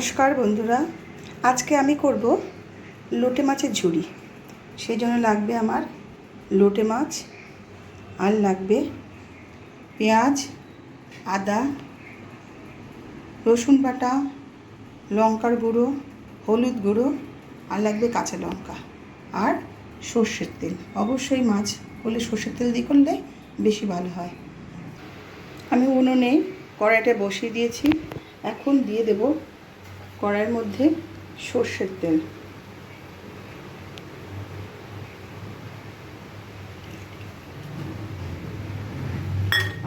নমস্কার বন্ধুরা। আজকে আমি করব লোটে মাছের ঝুড়ি। সেই জন্য লাগবে আমার লোটে মাছ আর লাগবে পেঁয়াজ, আদা, রসুন বাটা, লঙ্কার গুঁড়ো, হলুদ গুঁড়ো আর লাগবে কাঁচা লঙ্কা আর সর্ষের তেল। অবশ্যই মাছ হলে সর্ষের তেল দিয়ে করলে বেশি ভালো হয়। আমি উনুনে কড়াইটা বসিয়ে দিয়েছি। এখন দিয়ে দেব কড়াইয়ের মধ্যে সর্ষের তেল।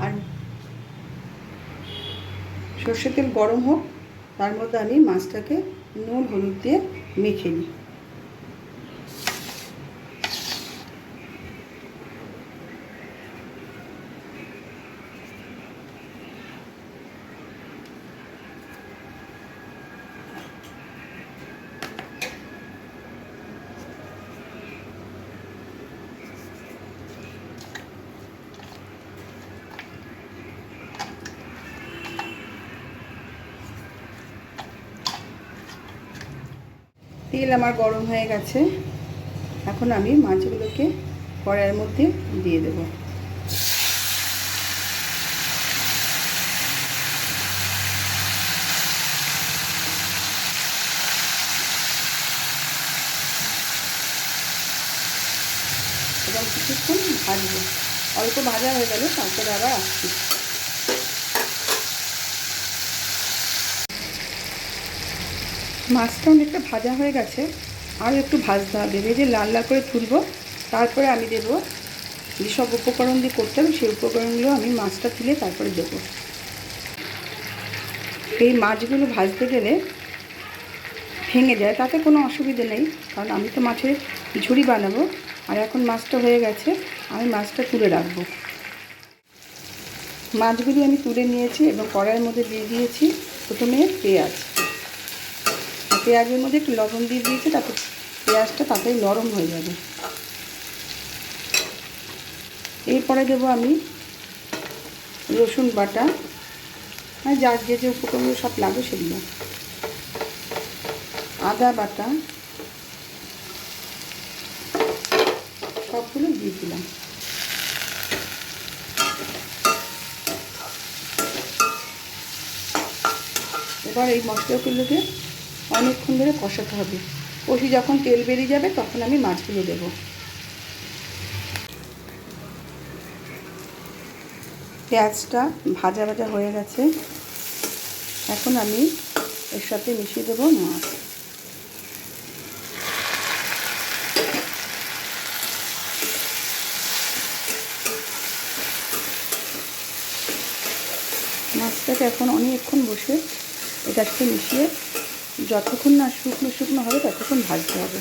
আর সর্ষের তেল গরম হোক, তার মধ্যে আমি মাছটাকে নুন, হলুদ দিয়ে মেখে নিই। তেল আমার গরম হয়ে গেছে। এখন আমি মাছগুলোকে কড়াইয়ের মধ্যে দিয়ে দেব। এবং কিছুক্ষণ ভাজবো। অল্প ভাজা হয়ে গেলে তারপরে আবার আসছি। মাছটা অনেকটা ভাজা হয়ে গেছে। আরও একটু ভাজতে হবে। ভেজে লাল লাল করে তুলবো। তারপরে আমি দেবো যেসব উপকরণ দিয়ে করতে হবে, সেই উপকরণগুলো আমি মাছটা তুলে তারপরে দেবো। এই মাছগুলো ভাজতে গেলে ভেঙে যায়, তাতে কোনো অসুবিধে নেই। কারণ আমি তো মাছের ঝুড়ি বানাবো। আর এখন মাছটা হয়ে গেছে, আমি মাছটা তুলে রাখব। মাছগুলি আমি তুলে নিয়েছি এবং কড়াইয়ের মধ্যে দিয়ে দিয়েছি। প্রথমে পেঁয়াজ। পেঁয়াজের মধ্যে একটু লবণ দিয়ে দিয়েছি, তাতে পেঁয়াজটা তাড়াতাড়ি নরম হয়ে যাবে। এরপরে দেবো আমি রসুন বাটা। আর যার যে যে উপকরণগুলো সব লাগে সেগুলো। আদা বাটা। সবগুলো দিয়ে দিলাম। এবার এই মশলাগুলোকে অনেকক্ষণ ধরে কষাতে হবে। কষি যখন তেল বেরিয়ে যাবে, তখন আমি মাছগুলো দেব। পেঁয়াজটা ভাজা ভাজা হয়ে গেছে। এখন আমি এর সাথে মিশিয়ে দেবো মাছ। মাছটাকে এখন অনেকক্ষণ বসে সাথে মিশিয়ে যতক্ষণ না শুকনো শুকনো হবে, ততক্ষণ ভাজতে হবে।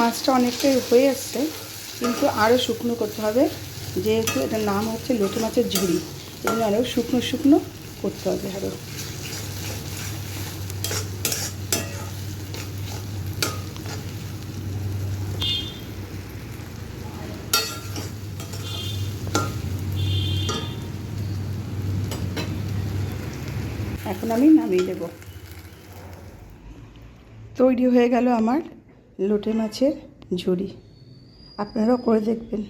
মাছটা অনেকটাই হয়ে আসছে, কিন্তু আরও শুকনো করতে হবে। যেহেতু এটার নাম হচ্ছে লোটো মাছের ঝুড়ি এগুলো আরও শুকনো শুকনো করতে হবে আরও এখন আমি নামিয়ে দেব। তৈরি হয়ে গেল আমার লোটে মাছের ঝুড়ি। আপনারাও করে দেখবেন।